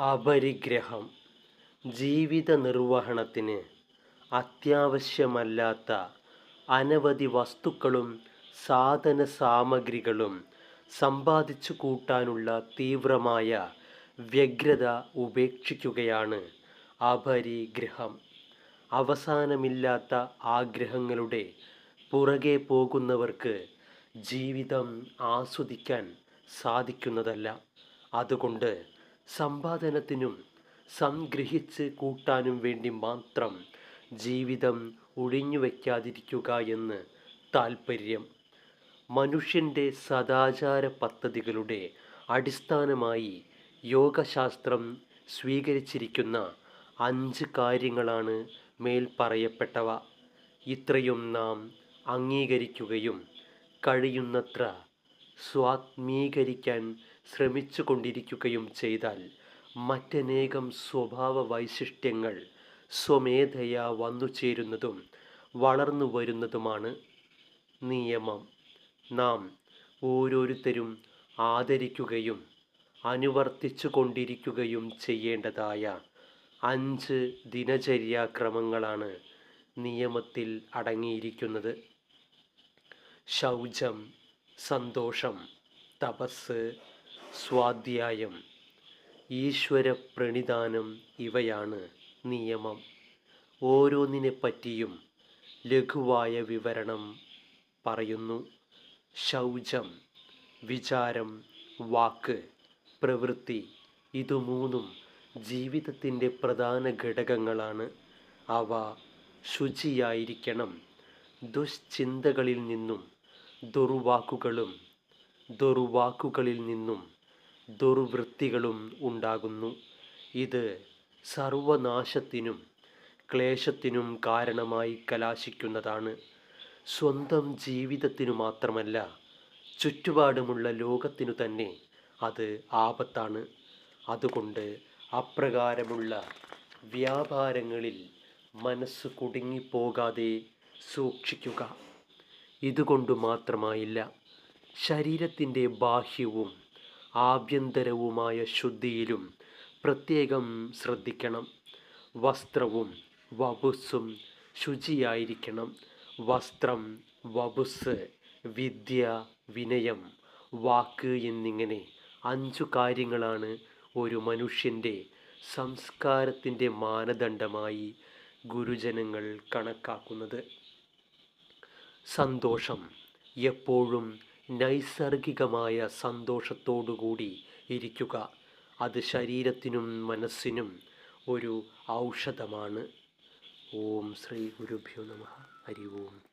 അപരിഗ്രഹം. ജീവിത നിർവഹണത്തിന് അത്യാവശ്യമല്ലാത്ത അനവധി വസ്തുക്കളും സാധന സാമഗ്രികളും സമ്പാദിച്ചു കൂട്ടാനുള്ള തീവ്രമായ വ്യഗ്രത ഉപേക്ഷിക്കുകയാണ് അപരിഗ്രഹം. അവസാനമില്ലാത്ത ആഗ്രഹങ്ങളുടെ പുറകെ പോകുന്നവർക്ക് ജീവിതം ആസ്വദിക്കാൻ സാധിക്കുന്നതല്ല. അതുകൊണ്ട് സമ്പാദനത്തിനും സംഗ്രഹിച്ച് കൂട്ടാനും വേണ്ടി മാത്രം ജീവിതം ഒഴിഞ്ഞുവെക്കാതിരിക്കുക എന്ന് താൽപ്പര്യം മനുഷ്യന്റെ സദാചാര പദ്ധതികളുടെ അടിസ്ഥാനമായി യോഗശാസ്ത്രം സ്വീകരിച്ചിരിക്കുന്ന അഞ്ച് കാര്യങ്ങളാണ് മേൽ പറയപ്പെട്ടവ ഇത്രയും നാം അംഗീകരിക്കുകയും കഴിയുന്നത്ര സ്വാത്മീകരിക്കാൻ ശ്രമിച്ചു കൊണ്ടിരിക്കുകയും ചെയ്താൽ മറ്റനേകം സ്വഭാവ വൈശിഷ്ട്യങ്ങൾ സ്വമേധയാ വന്നു ചേരുന്നതും വളർന്നു വരുന്നതുമാണ് നിയമം. നാം ഓരോരുത്തരും ആദരിക്കുകയും അനുവർത്തിച്ചു കൊണ്ടിരിക്കുകയും ചെയ്യേണ്ടതായ അഞ്ച് ദിനചര്യാക്രമങ്ങളാണ് നിയമത്തിൽ അടങ്ങിയിരിക്കുന്നത്. ശൗചം സന്തോഷം തപസ് സ്വാധ്യായം. ഈശ്വര പ്രണിധാനം ഇവയാണ് നിയമം. ഓരോന്നിനെ പറ്റിയും ലഘുവായ വിവരണം പറയുന്നു. ശൗചം വിചാരം വാക്ക് പ്രവൃത്തി ഇതു മൂന്നും ജീവിതത്തിന്റെ പ്രധാന ഘടകങ്ങളാണ്. അവ ശുചിയായിരിക്കണം. ദുശ്ചിന്തകളിൽ നിന്നും ദുർവാക്കുകളും ദുർവാക്കുകളിൽ നിന്നും ദുർവൃത്തികളും ഉണ്ടാകുന്നു. ഇത് സർവനാശത്തിനും ക്ലേശത്തിനും കാരണമായി കലാശിക്കുന്നതാണ്. സ്വന്തം ജീവിതത്തിനു മാത്രമല്ല ചുറ്റുപാടുമുള്ള ലോകത്തിനു തന്നെ അത് ആപത്താണ്. അതുകൊണ്ട് അപ്രകാരമുള്ള വ്യാപാരങ്ങളിൽ മനസ്സ് കുടുങ്ങിപ്പോകാതെ സൂക്ഷിക്കുക. ഇതുകൊണ്ട് മാത്രമായില്ല ശരീരത്തിന്റെ ബാഹ്യവും ആഭ്യന്തരവുമായ ശുദ്ധിയിലും പ്രത്യേകം ശ്രദ്ധിക്കണം. വസ്ത്രവും വപുസ്സും ശുചിയായിരിക്കണം. വസ്ത്രം വപുസ് വിദ്യ വിനയം വാക്ക് എന്നിങ്ങനെ അഞ്ചു കാര്യങ്ങളാണ് ഒരു മനുഷ്യന്റെ സംസ്കാരത്തിന്റെ മാനദണ്ഡമായി ഗുരുജനങ്ങൾ കണക്കാക്കുന്നത്. സന്തോഷം എപ്പോഴും നൈസർഗികമായ സന്തോഷത്തോടുകൂടി ഇരിക്കുക. അത് ശരീരത്തിനും മനസ്സിനും ഒരു ഔഷധമാണ്. ഓം ശ്രീ ഗുരുഭ്യോ നമ. ഹരി ഓം